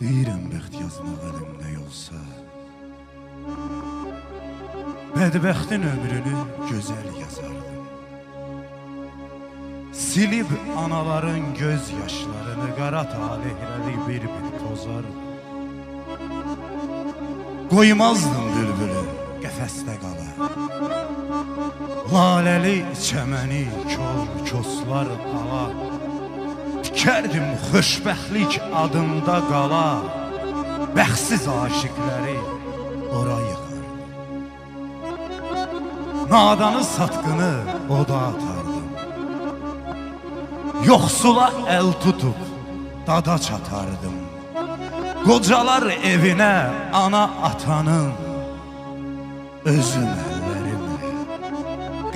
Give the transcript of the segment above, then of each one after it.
Deyirəm bəxt yazmaq əlimdə yolsa Bədbəxtin ömrünü gözəl yazardım. Silib anaların göz yaşlarını Qara talihləri bir-bir tozardım Qoymazdım bülbülü qəfəsdə qala. Laləli çəməni kor koslar ala Dikərdim xoşbəxtlik adında qala Bəxtsiz aşiqləri ora yıxar Nadanı satqını oda atardım. Yoxsula əl tutub dada çatardım. Qocalar evinə ana atanın Özüm əllərimlə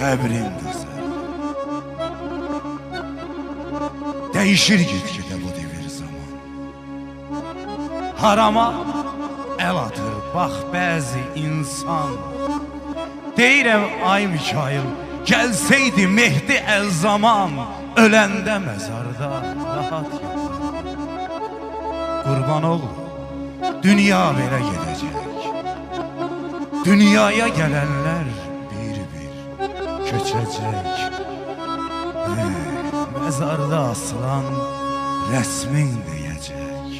qəbrin qazar Dəyişir get-gedə bu devir zaman. Harama əl atır bax bəzi insan. Deyirəm ay Mikail Gəlsəydi Mehdi əl zaman Öləndə məzarda rahat Qurban olum Dünya belə gedəcək. Dünyaya gələnlər bir-bir köçəcək Məzarda asılan rəsmin deyəcək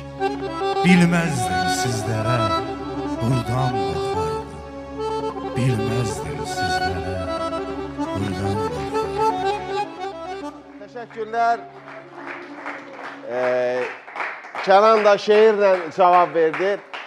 Bilməzdim sizlərə buradan baxardım Bilməzdim sizlərə buradan baxardım Teşekkürler. Ee, Kenan da şehirle cevap verdi.